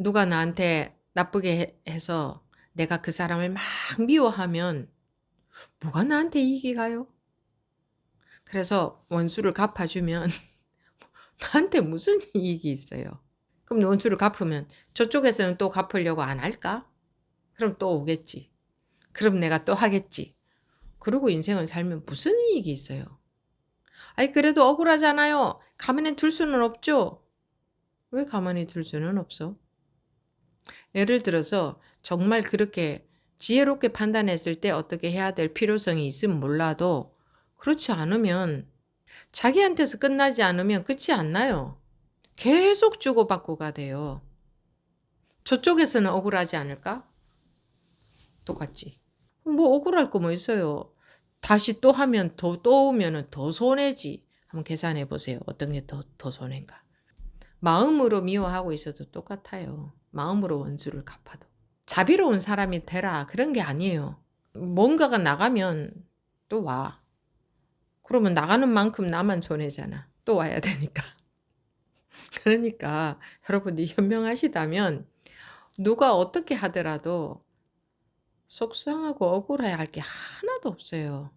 누가 나한테 나쁘게 해- 해서 내가 그 사람을 막 미워하면 뭐가 나한테 이익이 가요? 그래서 원수를 갚아주면 나한테 무슨 이익이 있어요? 그럼 원수를 갚으면 저쪽에서는 또 갚으려고 안 할까? 그럼 또 오겠지. 그럼 내가 또 하겠지. 그러고 인생을 살면 무슨 이익이 있어요? 아니, 그래도 억울하잖아요. 가만히 둘 수는 없죠? 왜 가만히 둘 수는 없어? 예를 들어서 정말 그렇게 지혜롭게 판단했을 때 어떻게 해야 될 필요성이 있으면 몰라도 그렇지 않으면 자기한테서 끝나지 않으면 끝이 안 나요. 계속 주고받고가 돼요. 저쪽에서는 억울하지 않을까? 똑같지. 뭐 억울할 거 뭐 있어요. 다시 또 하면 더 또 오면은 더 손해지. 한번 계산해 보세요. 어떤 게 더 더 손해인가? 마음으로 미워하고 있어도 똑같아요. 마음으로 원수를 갚아도. 자비로운 사람이 되라. 그런 게 아니에요. 뭔가가 나가면 또 와. 그러면 나가는 만큼 나만 손해잖아. 또 와야 되니까. 그러니까 여러분이 현명하시다면 누가 어떻게 하더라도 속상하고 억울해 할게 하나도 없어요.